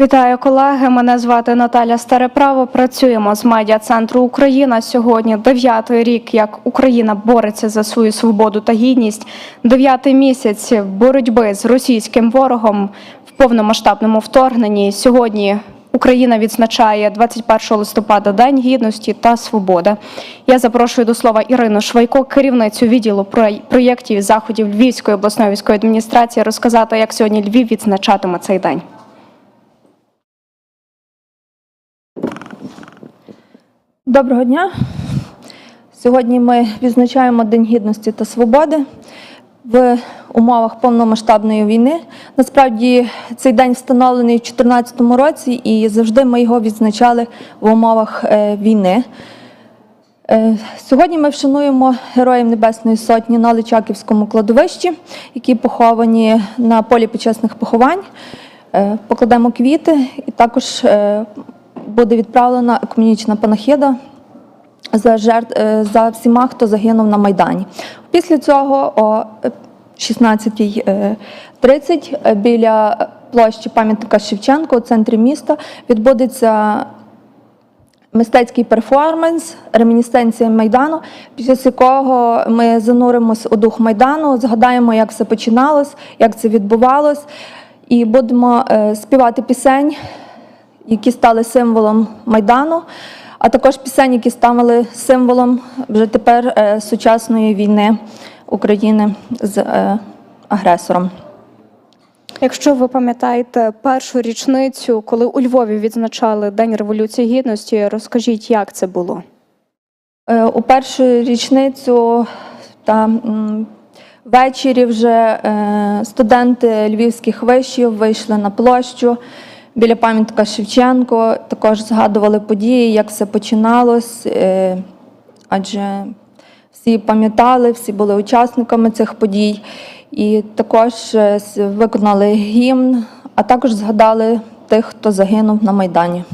Вітаю колеги. Мене звати Наталя Стареправо. Працюємо з медіа центру Україна. Сьогодні дев'ятий рік, як Україна бореться за свою свободу та гідність. Дев'ятий місяць боротьби з російським ворогом в повномасштабному вторгненні. Сьогодні Україна відзначає 21 листопада День гідності та свободи. Я запрошую до слова Ірину Швайко, керівницю відділу проє- проєктів заходів Львівської обласної військової адміністрації, розказати, як сьогодні Львів відзначатиме цей день. Доброго дня. Сьогодні ми відзначаємо День гідності та свободи в умовах повномасштабної війни. Насправді цей день встановлений в 2014 році, і завжди ми його відзначали в умовах е, війни. Е, Сьогодні ми вшануємо Героїв Небесної Сотні на Личаківському кладовищі, які поховані на полі почесних поховань. Е, Покладемо квіти, і також буде відправлена екумінічна панахида за жертв е, за всіма, хто загинув на Майдані. Після цього о 16.30 е, біля площі пам'ятника Шевченко у центрі міста відбудеться мистецький перформанс, ремінісценція Майдану, після якого ми зануримося у дух Майдану, згадаємо, як все починалось, як це відбувалось, і будемо е, співати пісень, які стали символом Майдану, а також пісень, які стали символом вже тепер е, сучасної війни України з е, агресором. Якщо ви пам'ятаєте першу річницю, коли у Львові відзначали День Революції Гідності, розкажіть, як це було? Е, У першу річницю та ввечері вже студенти львівських вишів вийшли на площу біля пам'ятника Шевченко. Також згадували події, як все починалось, е, адже всі пам'ятали, всі були учасниками цих подій. І також е, виконали гімн, а також згадали тих, хто загинув на Майдані.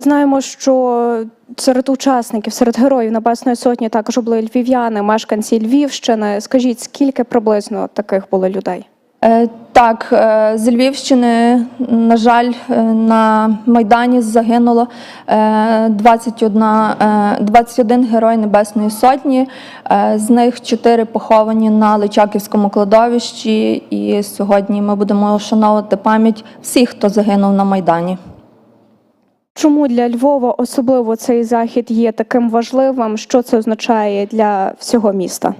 Знаємо, що серед учасників, серед героїв Небесної Сотні також були львів'яни, мешканці Львівщини. Скажіть, скільки приблизно таких було людей? Е, Так, е, з Львівщини, на жаль, е, на Майдані загинуло е, 21, е, 21 герой Небесної Сотні. З них 4 поховані на Личаківському кладовищі. І сьогодні ми будемо вшановувати пам'ять всіх, хто загинув на Майдані. Чому для Львова особливо цей захід є таким важливим? Що це означає для всього міста?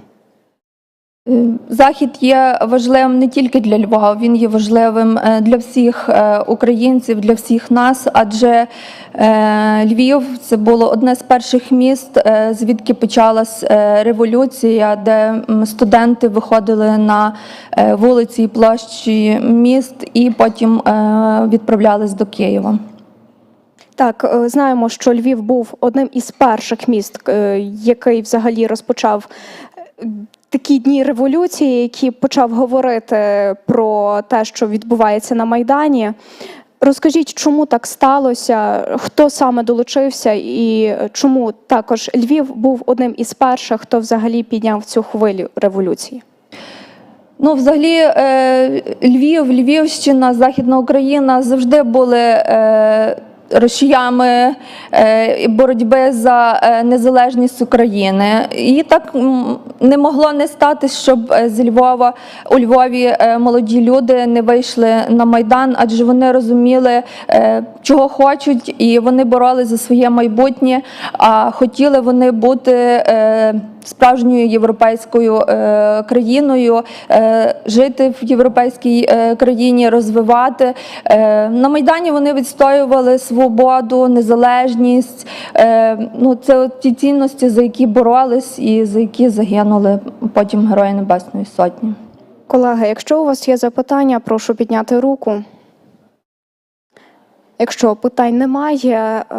Захід є важливим не тільки для Львова, він є важливим е, для всіх е, українців, для всіх нас, адже е, Львів це було одне з перших міст, звідки почалась революція, де студенти виходили на вулиці і площі міст і потім відправлялись до Києва. Так, знаємо, що Львів був одним із перших міст, який взагалі розпочав такі дні революції, які почав говорити про те, що відбувається на Майдані. Розкажіть, чому так сталося, хто саме долучився, і чому також Львів був одним із перших, хто взагалі підняв цю хвилю революції? Ну, взагалі, е, Львів, Львівщина, Західна Україна завжди були рушіями е, боротьби за е, незалежність України. І так не могло не стати, щоб е, з Львова у Львові молоді люди не вийшли на Майдан, адже вони розуміли, чого хочуть, і вони боролись за своє майбутнє. А хотіли вони бути. Справжньою європейською е, країною, е, жити в європейській е, країні, розвивати. На Майдані вони відстоювали свободу, незалежність. Ну, це ті цінності, за які боролись і за які загинули потім Герої Небесної Сотні. Колеги, якщо у вас є запитання, прошу підняти руку. Якщо питань немає, е,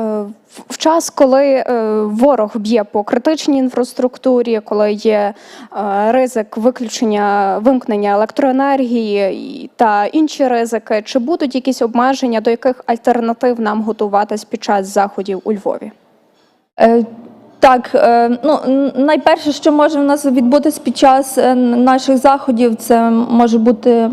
в- час, коли е, ворог б'є по критичній інфраструктурі, коли є е, ризик виключення вимкнення електроенергії та інші ризики, чи будуть якісь обмеження, до яких альтернатив нам готуватись під час заходів у Львові? Так, ну найперше, що може в нас відбутись під час наших заходів, це може бути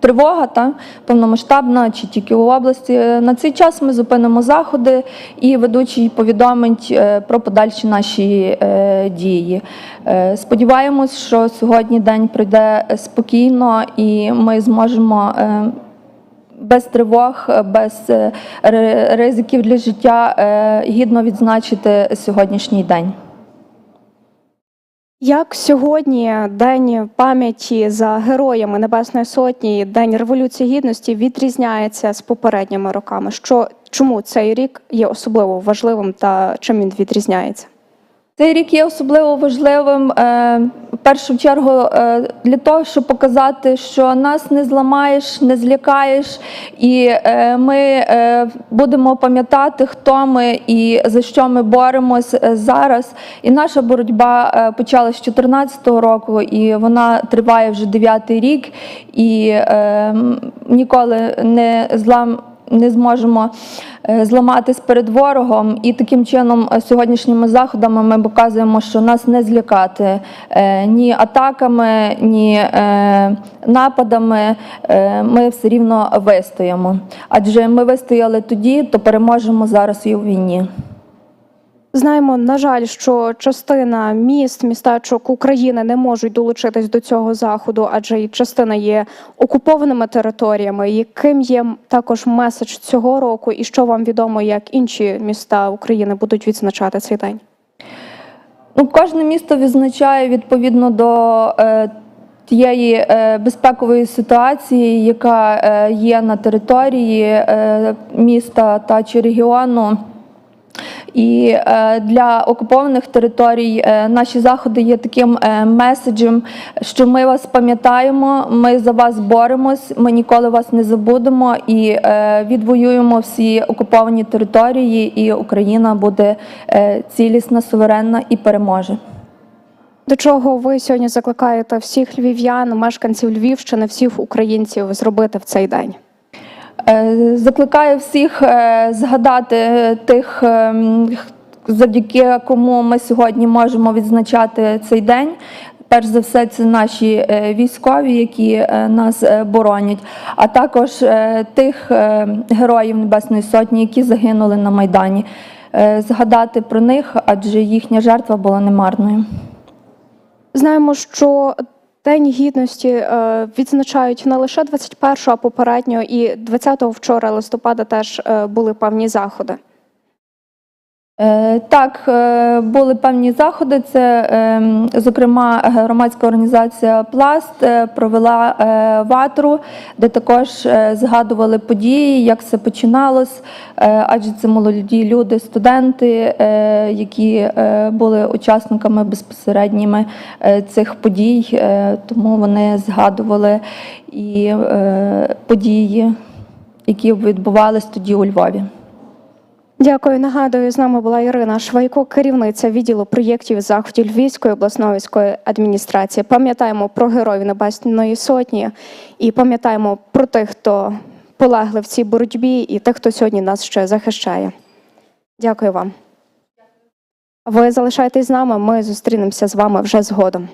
тривога та повномасштабна чи тільки у області. На цей час ми зупинимо заходи і ведучий повідомить е, про подальші наші е, дії. Е, Сподіваємось, що сьогодні день пройде спокійно і ми зможемо. е, без тривог, без е, ризиків для життя е, гідно відзначити сьогоднішній день. Як сьогодні День пам'яті за героями Небесної Сотні, День Революції Гідності відрізняється з попередніми роками? Що чому цей рік є особливо важливим та чим він відрізняється? Цей рік є особливо важливим е, в першу чергу е, для того, щоб показати, що нас не зламаєш, не злякаєш, і е, ми будемо пам'ятати, хто ми і за що ми боремось зараз. І наша боротьба почалась з 2014 року, і вона триває вже дев'ятий рік, і ніколи не злам не зможемо е, зламатись перед ворогом. І таким чином, е, сьогоднішніми заходами ми показуємо, що нас не злякати е, ні атаками, ні нападами. Ми все рівно вистоїмо. Адже ми вистояли тоді, то переможемо зараз і у війні. Знаємо, на жаль, що частина міст, містечок України не можуть долучитись до цього заходу, адже і частина є окупованими територіями. Яким є також меседж цього року, і що вам відомо, як інші міста України будуть відзначати цей день? Ну, кожне місто відзначає відповідно до е, тієї е, безпекової ситуації, яка е, є на території е, міста та чи регіону. І е, для окупованих територій е, наші заходи є таким е, меседжем, що ми вас пам'ятаємо, ми за вас боремось, ми ніколи вас не забудемо і відвоюємо всі окуповані території, і Україна буде цілісна, суверенна і переможе. До чого ви сьогодні закликаєте всіх львів'ян, мешканців Львівщини, всіх українців зробити в цей день? Е, Закликаю всіх е, згадати тих, ем, завдяки кому ми сьогодні можемо відзначати цей день. Перш за все, це наші е, військові, які е, нас е, боронять, а також е, тих е, героїв Небесної Сотні, які загинули на Майдані. Е, Згадати про них, адже їхня жертва була немарною. Знаємо, що День гідності е, відзначають не лише 21-го, а попередньо, і 20-го вчора листопада теж е, були певні заходи. Е, Так, е, були певні заходи. Це, ем, зокрема, громадська організація Пласт е, провела ватру, де також згадували події, як все починалось, адже це молоді люди, студенти, які були учасниками безпосередніми цих подій, тому вони згадували і події, які відбувались тоді у Львові. Дякую. Нагадую, з нами була Ірина Швайко, керівниця відділу проєктів заходів Львівської обласної військової адміністрації. Пам'ятаємо про героїв Небесної Сотні і пам'ятаємо про тих, хто полегли в цій боротьбі, і тих, хто сьогодні нас ще захищає. Дякую вам. Ви залишайтесь з нами. Ми зустрінемося з вами вже згодом.